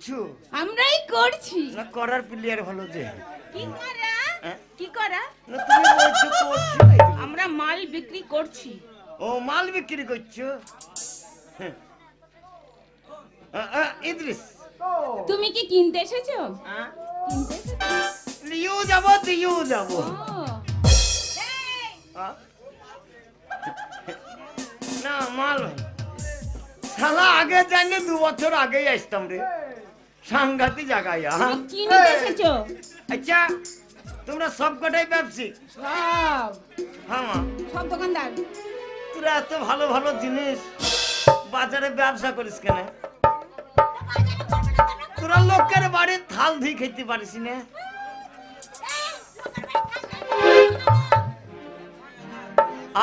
করছ? আমরাই করছি। না করার প্লেয়ার ভালো যে। কি করা? হ্যাঁ? কি করা? না তুমি বলছো করছ আমরা মাল বিক্রি করছি। ও মাল বিক্রি করছ? হ্যাঁ। ইদ্রিস। তুমি কি কিনতে এসেছ? কিনতে এসেছ? লিও যাব দিও যাব। না মাল শালা আগে জানি দু বছর আগেই আসতাম রে। সাংঘাতি জায়গায় তুমি এসেছ? আচ্ছা তোমরা সব কটাই ব্যবসায়িক সব। হ্যাঁ সব দোকানদার? তোরা এত ভালো ভালো জিনিস বাজারে ব্যবসা করিস কেন? তোরা লোকের বাড়ির থাল ধুই খেতে পারিস না।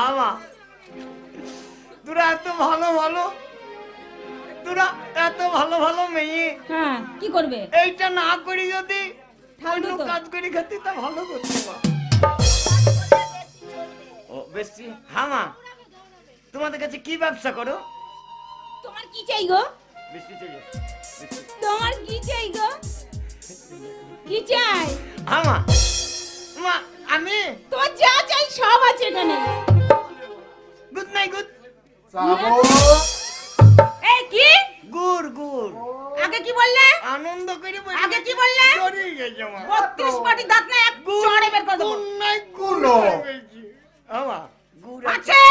আমা তোরা এত ভালো ভালো তোরা এত ভালো ভালো মেয়ে। হ্যাঁ কি করবে? এইটা না করি যদি অন্য কাজ করি খেতে তা ভালো করতে ও বেশি? হ্যাঁ মা। তোমাদের কাছে কি ব্যবসা করো? তোমার কি চাই গো? বেশি বেশি। তোমার কি চাই গো? কি চাই? হ্যাঁ মা। মা আমি? তোমার যা চাই সব আছে এখানে। গুড নাই গুড সাবো এই কি? গুড় গুড়। আগে কি বললে? আনন্দ করে বলি। আগে কি বললে? জড়িয়ে গেছে পাটি দাঁত না এক চড়ে বের করে দেবো। গুড় নাই গুড়গুলো। হ্যাঁ গুড় আছে।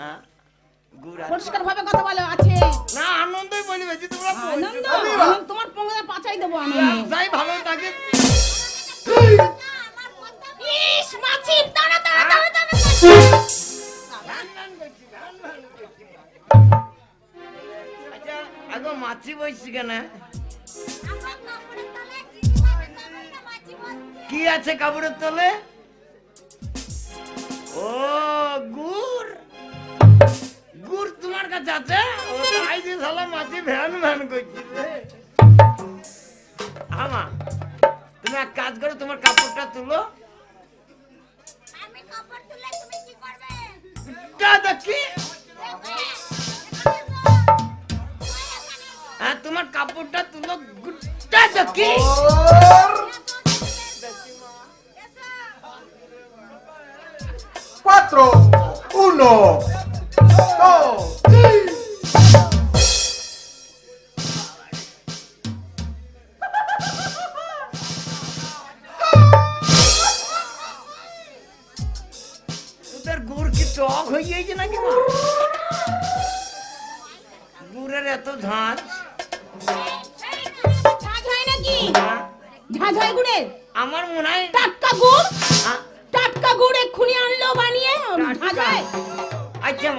হ্যাঁ গুড় আছে। পরিষ্কার ভাবে কথা বলো আছে। না আনন্দই বলি বেশি তোমরা আনন্দ? তোমার পঙ্গা পাচাই দেবো আনন্দ ব্যবসায় ভালো থাকে। ইস মাছি দাঁড়া দাঁড়া দাঁড়া দাঁড়া। আগে মাছি বইছি কেন? কি আছে কাপড়ের তলে? ও গুড়। গুড় তোমার কাছে আছে? ও তাই যে শালা মাছি ভ্যান ভ্যান করছি আমা তুমি এক কাজ করো তোমার কাপড়টা তুলো। দেখি হ্যাঁ তোমার কাপড়টা তুলো গুড়টা দেখি cuatro, uno, ঝাঁঝ হয় আমার মনে হয় টাটকা গুড়? টাটকা গুড় এক্ষুনি আনলো বানিয়ে। ঝাঁঝ। হয় আচ্ছা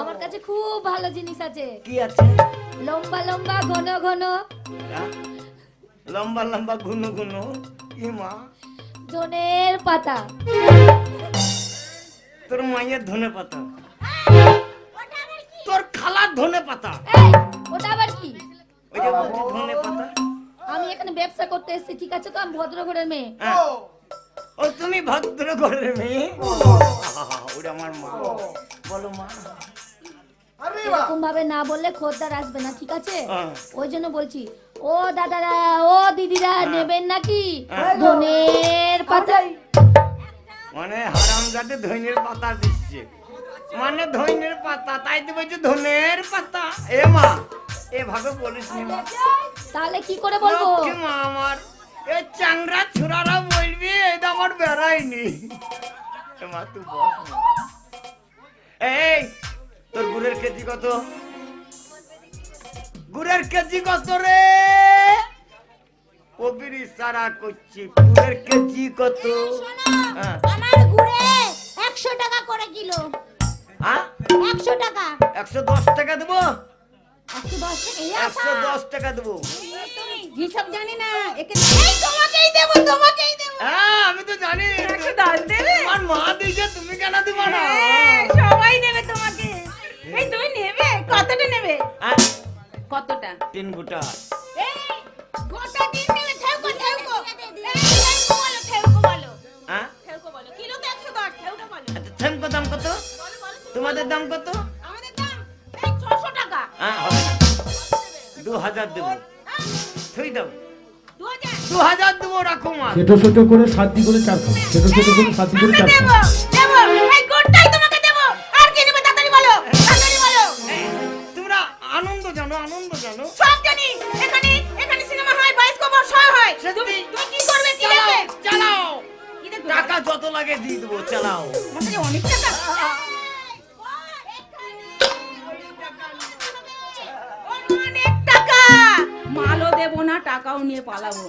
আমার কাছে খুব ভালো জিনিস আছে। কি আছে? লম্বা লম্বা ঘন ঘন। হ্যাঁ? লম্বা লম্বা ঘুনো ঘুনো কি মা। ধনের পাতা। তোর মায়ের ধনে পাতা। তোর খালার ধনে পাতা। ওটা আবার কি? ওই যে বলছি ধনে পাতা। আমি এখানে ব্যবসা করতে এসেছি ঠিক আছে তো? আমি ভদ্র ঘরের মেয়ে। হ্যাঁ। ও তুমি ভদ্র ঘরের মেয়ে ওটা আমার মা। বলো মা। এরকম ভাবে না বললে খদ্দার আসবে না ঠিক আছে? হ্যাঁ। ওই জন্য বলছি ও দাদারা ও দিদিরা নেবেন নাকি? হ্যাঁ। ধনের পাতা মানে হারাম যাতে ধনের পাতা দিচ্ছে। মানে ধনের পাতা তাই তো বলছে ধনের পাতা। এ মা এভাবে বলিস নি মা। তাহলে কি করে বলব? মা আমার এ চাংরা ছুরারা বলবি এটা আমার বেড়াইনি। এ মা তুই বস এই তোর গুড়ের কেজি কত? গুড়ের কেজি কত রে? কবির ইশারা করছি গুড়ের কেজি কত? হ্যাঁ। আমার ঘুরে একশো টাকা করে কিলো। হ্যাঁ? একশো টাকা। একশো দশ টাকা দেবো? একশো দশ টাকা? হিসাব জানি না একে এই তোমাকেই দেবো তোমাকেই দেবো। হ্যাঁ আমি তো জানি। একশো দশ দেবে? তোমার মা দিয়েছে তুমি কেন দিবা না? এই তুমি নেবে? কতটা নেবে? হ্যাঁ, কতটা? তিন গোটা। এই গোটা দিন নেবে ঠেউকো ঠেউকো। ঠেউকো বলো ঠেউকো বলো। হ্যাঁ ঠেউকো বলো কিলো তো একশো দশ বলো। আচ্ছা থেমকো দাম কত? তোমাদের দাম কত? আমাদের দাম এই ছশো টাকা। হ্যাঁ হবে। না। দু হাজার দেবো। থুই দাও। দু হাজার। দেবো রাখো মা। সেটো সেটো করে সাতটি করে চার খাও। সেটো সেটো করে সাতটি করে চার দেবো। খাও যত দিয়ে দেবো চালাও। আমার অনেক টাকা। অনেক টাকা মালও দেবো না টাকাও নিয়ে পালাবো।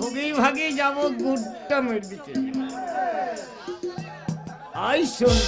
ভোগেই ভাগেই যাব গুড়টা মেট দিতে। আই শোন।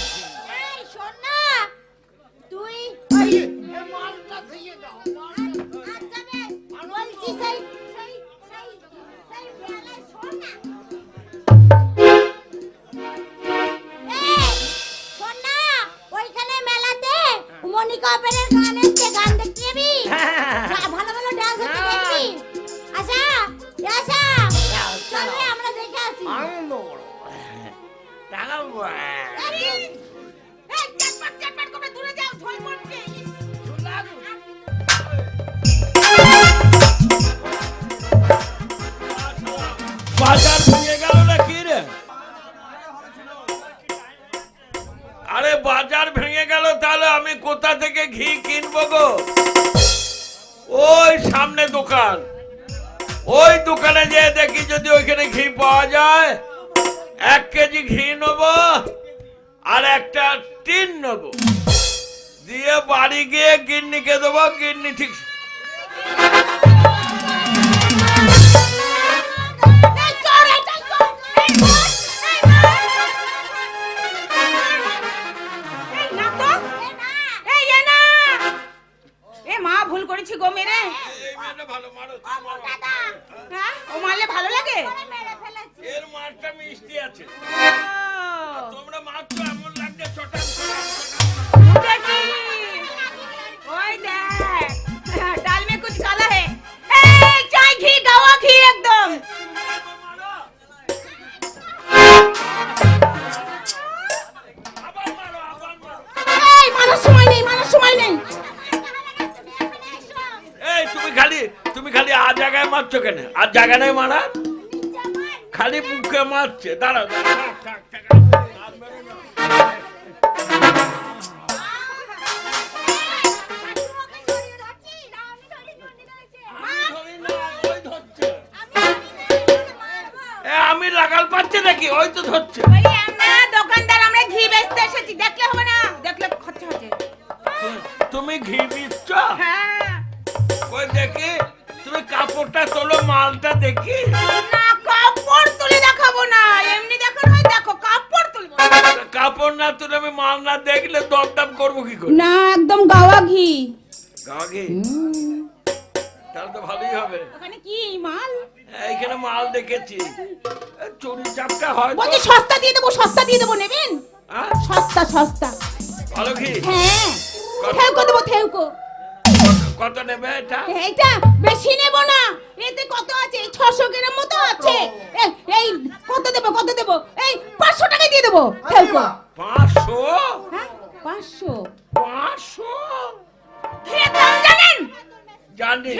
ঘি কিনবো গো। ওই সামনে দোকান। ওই দোকানে যেয়ে দেখি যদি ওইখানে ঘি পাওয়া যায়, এক কেজি ঘি নেব আর একটা টিন নেব। দিয়ে বাড়ি গিয়ে গিন্নিকে দেবো, গিন্নি ঠিক জায়গা নেই মারা খালি বুকে মারছে দাঁড়াও না। আমি লাগাল পাচ্ছে নাকি ওই তো ধরছে দোকানদার আমরা ঘি বেচতে এসেছি দেখলে হবে না দেখলে খরচা হচ্ছে তুমি ঘি দিচ্ছ হ্যাঁ ওই দেখি তুমি কাপড়টা তোলো মালটা দেখি। না কাপড় তুলে দেখাবো না। এমনি দেখানো হয় দেখো কাপড় তুলবো কাপড় না তুলে আমি মাল না দেখলে দরদাম করব কি করে? না একদম গাওয়া ঘি। গাওয়া ঘি? তাহলে তো ভালোই হবে। ওখানে কি মাল? এইখানে মাল দেখেছি। চুরি চাপটা হয় বলছি সস্তা দিয়ে দেবো সস্তা দিয়ে দেবো নেবেন? সস্তা সস্তা। ভালো ঘি? হ্যাঁ। থেউকো দেবো থেউকো। কত- নেবে এটা? এইটা বেশি নেব না। এতে কত আছে? এই ছশো গ্রাম মতো আছে। এই- এই কত দেবো কত দেবো? এই পাঁচশো টাকা দিয়ে দেবো। পাঁচশো? হ্যাঁ পাঁচশো। পাঁচশো? দাম জানেন? জানি।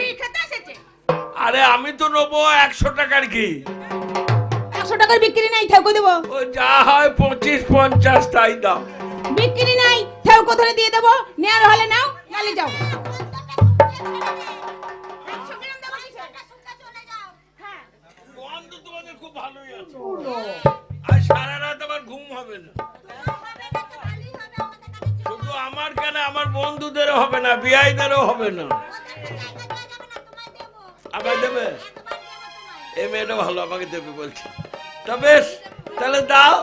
আরে আমি তো নেব একশো টাকার ঘি। একশো টাকার বিক্রি নাই থেউকো দেবো। ও যা হয় পঁচিশ পঞ্চাশ তাই দাম বিক্রি নাই থেউকো ধরে দিয়ে দেবো। নেওয়ার হলে নাও নালে যাও। গন্ধ তোমাদের খুব ভালোই আছে আর সারা রাত আমার ঘুম হবে না। শুধু আমার কেন আমার বন্ধুদেরও হবে না বিআইদেরও হবে না। আমায় দেবে? এই মেয়েটা ভালো আমাকে দেবে বলছে। তা বেশ তাহলে দাও।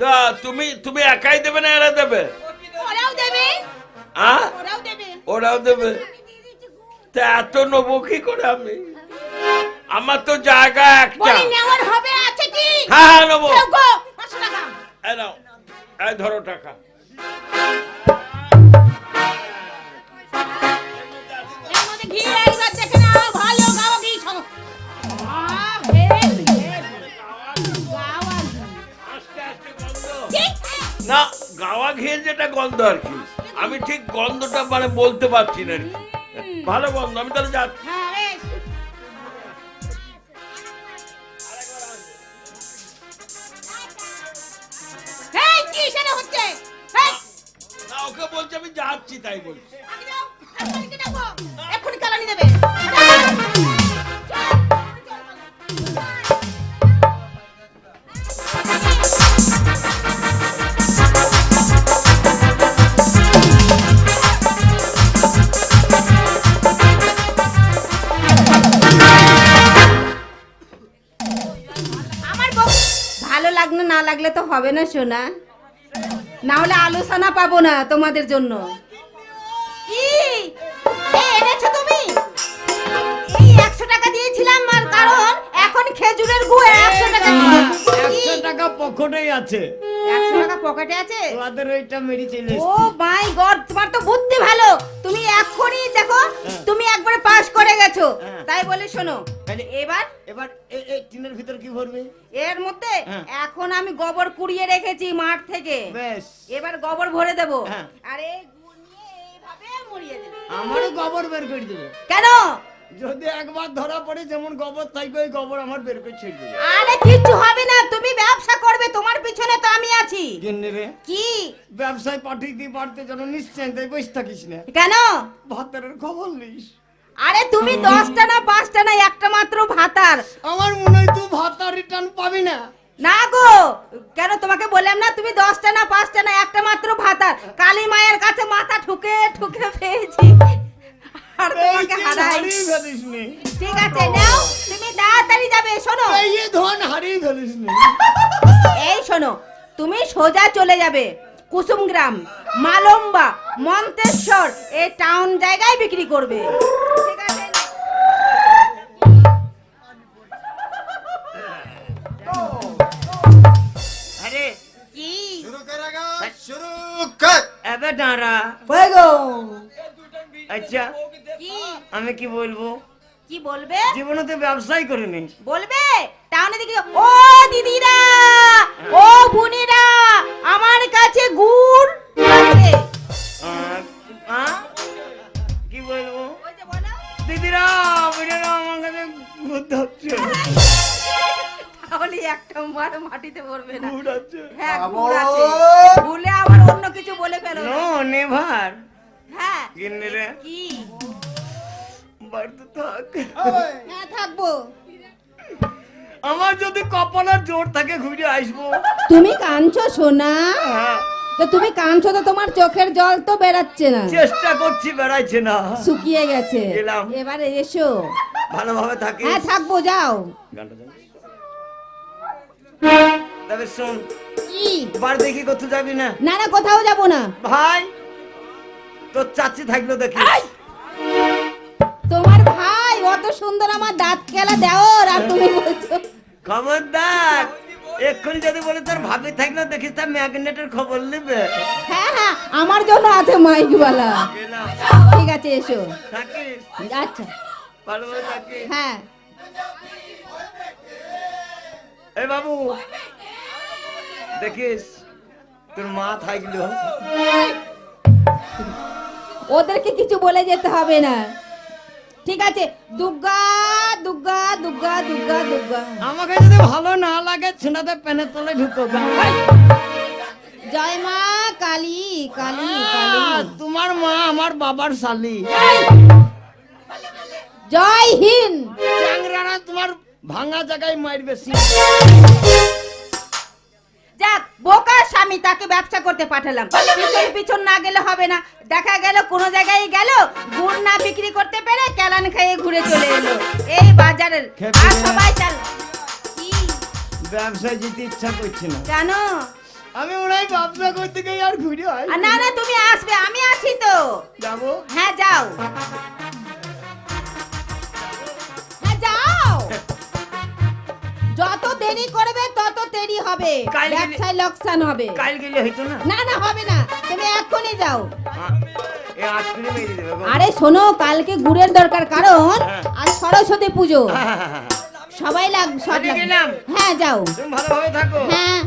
তা তুমি তুমি একাই দেবে না এরা ওরাও দেবে। ওরাও দেবে। তা এত নেব কি করে আমি? আমার তো জায়গা একটা। বলি নেওয়ার হবে আছে কি? হ্যাঁ হ্যাঁ নেব। গো পাঁচশো টাকা। এই নাও এই ধরো টাকা। ঘি একবার দেখে নাও ভালো গাও ঘি? না গাওয়া ঘিয়ে যেটা গন্ধ আর কি আমি ঠিক গন্ধটা মানে বলতে পারছি না আর কি। ভালো বন্ধু আমি তাহলে যাচ্ছি। হ্যাঁ, ওকে বলছি আমি যাচ্ছি তাই বলছি। এক্ষুনি কালানি দেবে। হবে না, সোনা না হলে আলোচনা পাবো না তোমাদের জন্য কি? এনেছো তুমি? একশো টাকা দিয়েছিলাম, আর কারণ এখন খেজুরের গুড় একশো টাকা টাকা পকেটেই আছে। একশো টাকা পকেটে আছে? তোমাদের ওইটা মেরে চলে ও মাই গড তোমার তো বুদ্ধি ভালো। তুমি এখনই দেখো তুমি একবারে পাস করে গেছো। হ্যাঁ। তাই বলে শোনো এবার এবার এই টিনের ভিতর কি ভরবে? এর মধ্যে হ্যাঁ। এখন আমি গোবর কুড়িয়ে রেখেছি মাঠ থেকে। বেশ। এবার গোবর ভরে দেবো। হ্যাঁ। আরে গুড় নিয়ে এইভাবে মুড়িয়ে দেবো। আমারও গোবর বের করে দেবে। কেন? যদি একবার ধরা পড়ে যেমন গোবর থাকবে ওই গোবর আমার বের করে ছেড়ে দেবে। আরে কিচ্ছু হবে না তুমি ব্যবসা করবে তোমার পিছনে তো আমি আছি। গিন্নি রে কি? ব্যবসায় পাঠিয়ে দিয়ে পারতে যেন নিশ্চয় তাই বসে থাকিস না। কেন? ভাতের খবর নিস। আরে তুমি দশটা না পাঁচটা না একটা মাত্র ভাতার। আমার মনে হয় তুই ভাতটা রিটার্ন পাবি না। না গো কেন তোমাকে বললাম না তুমি দশটা না পাঁচটা না একটা মাত্র ভাতার। কালী মায়ের কাছে মাথা ঠুকে ঠুকে পেয়েছি। তুমি সোজা চলে যাবে কুসুমগ্রাম মালম্বা মন্তেশ্বর এই টাউন জায়গায় বিক্রি করবে। শুরু কর এবার দাঁড়া। হয়ে আচ্ছা কি? আমি কি বলব? কি বলবে? জীবনে তো ব্যবসাই করিনি। বলবে? টাউনে দিকে ও দিদিরা ঘুরে আসব। তুমি কাঁদছো সোনা? হ্যাঁ, তো তুমি কাঁদছো তো তোমার চোখের জল তো বেরাচ্ছে না। চেষ্টা করছি বেড়াইছে না। শুকিয়ে গেছে। এবারে এসো। ভালোভাবে থাকি। হ্যাঁ থাকব যাও। তবে শোন কি? বার দেখি কোথাও যাবি না? না না কোথাও যাব না। ভাই তোর চাচি থাকল দেখি। তোমার ভাই অত সুন্দর আমার দাঁত খেলা দেওর আর তুমি বলছো। খবরদার। এক্ষুনি যদি বলে তোর ভাবি থাকল দেখিস তার ম্যাগনেটের খবর নেবে। হ্যাঁ হ্যাঁ আমার জন্য আছে মাইকওয়ালা। ঠিক আছে এসো। থাকিস? আচ্ছা। থাকিস? হ্যাঁ। এই বাবু দেখিস তোর মা থাকল। ওদেরকে কিছু বলে যেতে হবে না। ঠিক আছে দুর্গা দুর্গা দুর্গা দুর্গা দুর্গা আমাকে যদি ভালো না লাগে ছেনাতে পেনে তলে ঢুকো জয় মা কালী কালী কালী। তোমার মা আমার বাবার শালি। জয় হিন্দ। চ্যাংরানা তোমার ভাঙা জায়গায় মারবে যাক বোকা স্বামী তাকে ব্যবসা করতে পাঠালাম। পিছন পিছন না গেলে হবে না। দেখা গেল কোনো জায়গায় গেল গুড় না বিক্রি করতে পেরে কেলান খেয়ে ঘুরে চলে এলো। এই বাজারের আর সবাই ব্যবসায় যেতে ইচ্ছা করছে না। জানো আমি ওরাই ব্যবসা করতে গিয়ে আর ঘুরে হয় না। না তুমি আসবে আমি আছি তো। যাব? হ্যাঁ যাও। হ্যাঁ যাও। যত দেরি করবে তত হবে। ব্যবসায় লোকসান হবে। কাল গেলে হইতো না। না না হবে না। তুমি এক্ষুনি যাও। গো। আরে শোনো কালকে গুড়ের দরকার কারণ আর সরস্বতী পুজো। হ্যাঁ, হ্যাঁ, হ্যাঁ। সবাই লাগ। হ্যাঁ যাও। তুমি ভালোভাবে থাকো। হ্যাঁ।